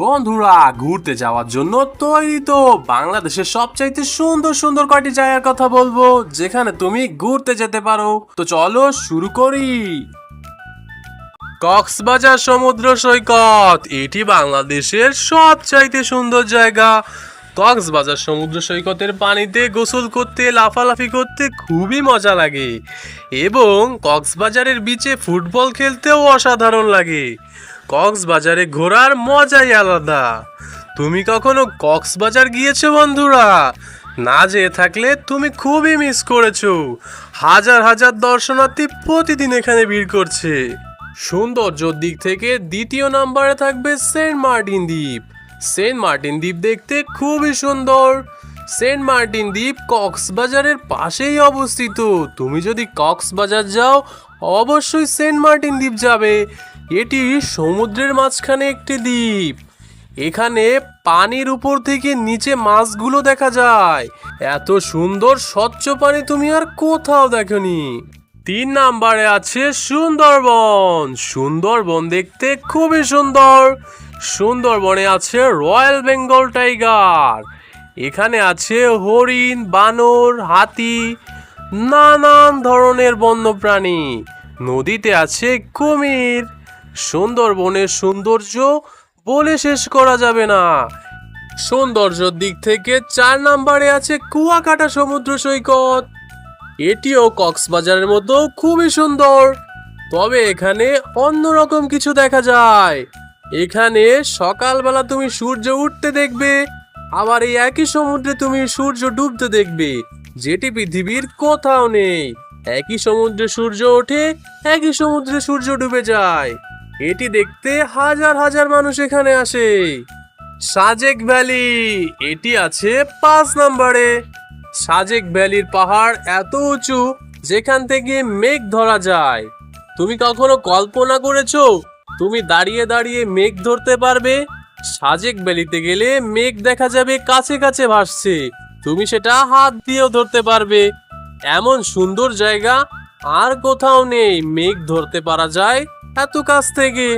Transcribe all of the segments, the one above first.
বন্ধুরা, ঘুরতে যাওয়ার জন্য তৈরি তো বাংলাদেশের সবচাইতে সুন্দর সুন্দর কয়টি জায়গার কথা বলব, যেখানে তুমি ঘুরতে যেতে পারো। তো চলো শুরু করি। কক্সবাজার সমুদ্র সৈকত, এটি বাংলাদেশের সবচাইতে সুন্দর জায়গা। কক্সবাজার সমুদ্র সৈকতের পানিতে গোসল করতে, লাফালাফি করতে খুবই মজা লাগে এবং কক্সবাজারের বিচে ফুটবল খেলতেও অসাধারণ লাগে। কক্সবাজারে ঘোরার মজাই আলাদা। তুমি কখনো কক্সবাজার গিয়েছো, বন্ধুরা? না যেয়ে থাকলে তুমি খুবই মিস করেছ। হাজার হাজার দর্শনার্থী প্রতিদিন এখানে ভিড় করছে। সৌন্দর্যর দিক থেকে দ্বিতীয় নম্বরে থাকবে সেন্ট মার্টিন দ্বীপ। সেন্ট মার্টিন দ্বীপ দেখতে খুবই সুন্দর। সেন্ট মার্টিন দ্বীপ কক্সবাজারের পাশেই অবস্থিত। তুমি যদি কক্সবাজার যাও, অবশ্যই সেন্ট মার্টিন দ্বীপ যাবে। এটি সমুদ্রের মাঝখানে একটি দ্বীপ। এখানে পানির উপর থেকে নিচে মাছগুলো দেখা যায়। এত সুন্দর স্বচ্ছ পানি তুমি আর কোথাও দেখনি। তিন নাম্বারে আছে সুন্দরবন। সুন্দরবন দেখতে খুবই সুন্দর। সুন্দরবনে আছে রয়্যাল বেঙ্গল টাইগার। এখানে আছে হরিণ, বানর, হাতি, নানান ধরনের বন্যপ্রাণী। নদীতে আছে কুমির। সুন্দরবনের সৌন্দর্য বলে শেষ করা যাবে না। সৌন্দর্যর দিক থেকে চার নম্বরে আছে কুয়াকাটা সমুদ্র সৈকত। এটিও কক্সবাজারের মতো খুবই সুন্দর। তবে এখানে অন্যরকম কিছু দেখা যায়। এখানে সকালবেলা তুমি সূর্য উঠতে দেখবে, আবার এই একই সমুদ্রে তুমি সূর্য ডুবতে দেখবে, যেটি পৃথিবীর কোথাও নেই। একই সমুদ্রে সূর্য ওঠে, একই সমুদ্রে সূর্য ডুবে যায়। এটি দেখতে হাজার হাজার মানুষ এখানে আসে। সাজেক ভ্যালি, এটি আছে পাঁচ নম্বরে। সাজেক ভ্যালির পাহাড় এত উঁচু যেখান থেকে মেঘ ধরা যায়। তুমি কখনো কল্পনা করেছ তুমি দাঁড়িয়ে দাঁড়িয়ে মেঘ ধরতে পারবে? সাজেক ভ্যালিতে গেলে মেঘ দেখা যাবে কাছে কাছে ভাসছে। তুমি সেটা হাত দিয়েও ধরতে পারবে। এমন সুন্দর জায়গা আর কোথাও নেই, মেঘ ধরতে পারা যায় এত কাছ থেকে?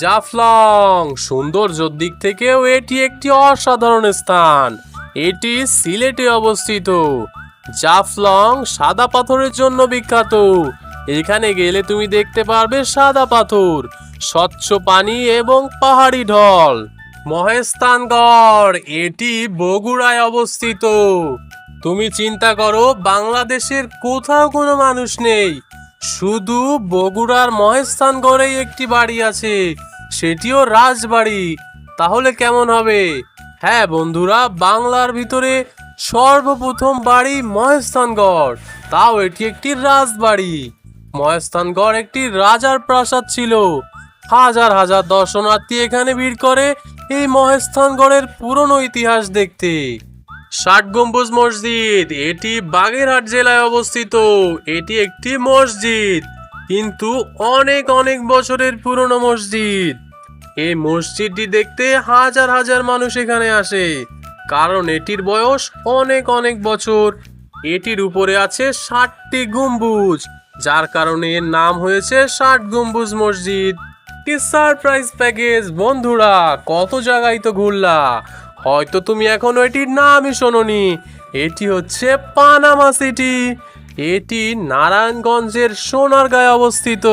জাফলং, সৌন্দর্যর দিক থেকেও এটি একটি অসাধারণ স্থান। এটি সিলেটে অবস্থিত। জাফলং সাদা পাথরের জন্য বিখ্যাত। এখানে গেলে তুমি দেখতে পারবে সাদা পাথর, স্বচ্ছ পানি এবং পাহাড়ি ঢল। মহেস্তানগড় এটি বগুড়ায় অবস্থিত। তুমি চিন্তা করো, বাংলাদেশের কোথাও কোনো মানুষ নেই। শুধু বগুড়ার মহেস্থানগড়েই একটি বাড়ি আছে, সেটিও রাজবাড়ি। তাহলে কেমন হবে? হ্যাঁ বন্ধুরা, বাংলার ভিতরে সর্বপ্রথম বাড়ি মহেস্থানগড় তাও এটি একটি রাজবাড়ি। মহেস্থানগড় একটি রাজার প্রাসাদ ছিল। হাজার হাজার দর্শনার্থী এখানে ভিড় করে এই মহেস্থানগড়ের পুরনো ইতিহাস দেখতে। ষাট গম্বুজ মসজিদ, এটি বাগেরহাট জেলায় অবস্থিত। এটি একটি মসজিদ, কিন্তু অনেক অনেক বছরের পুরনো মসজিদ। এই মসজিদটি দেখতে হাজার হাজার মানুষ এখানে আসে, কারণ এটির বয়স অনেক অনেক বছর। এটির উপরে আছে ষাটটি গম্বুজ, যার কারণে এর নাম হয়েছে ষাট গম্বুজ মসজিদ। কি সারপ্রাইজ প্যাকেজ, বন্ধুরা! কত জায়গায় তো ঘুরলা হয়তো তুমি এখনও এটির নামই শোনোনি। এটি হচ্ছে পানামা সিটি। এটি নারায়ণগঞ্জের সোনারগাঁয়ে অবস্থিত।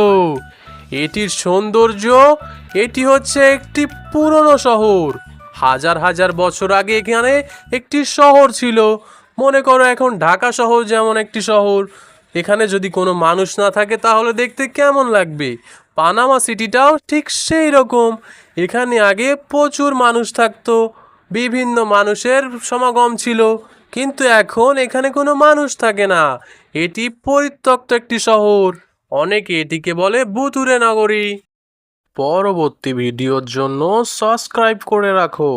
এটির সৌন্দর্য, এটি হচ্ছে একটি পুরনো শহর। হাজার হাজার বছর আগে এখানে একটি শহর ছিল। মনে করো এখন ঢাকা শহর যেমন একটি শহর। এখানে যদি কোনো মানুষ না থাকে তাহলে দেখতে কেমন লাগবে? পানামা সিটিটাও ঠিক সেই রকম। এখানে আগে প্রচুর মানুষ থাকতো। বিভিন্ন মানুষের সমাগম ছিল, কিন্তু এখন এখানে কোনো মানুষ থাকে না। এটি পরিত্যক্ত একটি শহর। অনেকে এটিকে বলে বুতুরে নগরী। পরবর্তী ভিডিওর জন্য সাবস্ক্রাইব করে রাখো।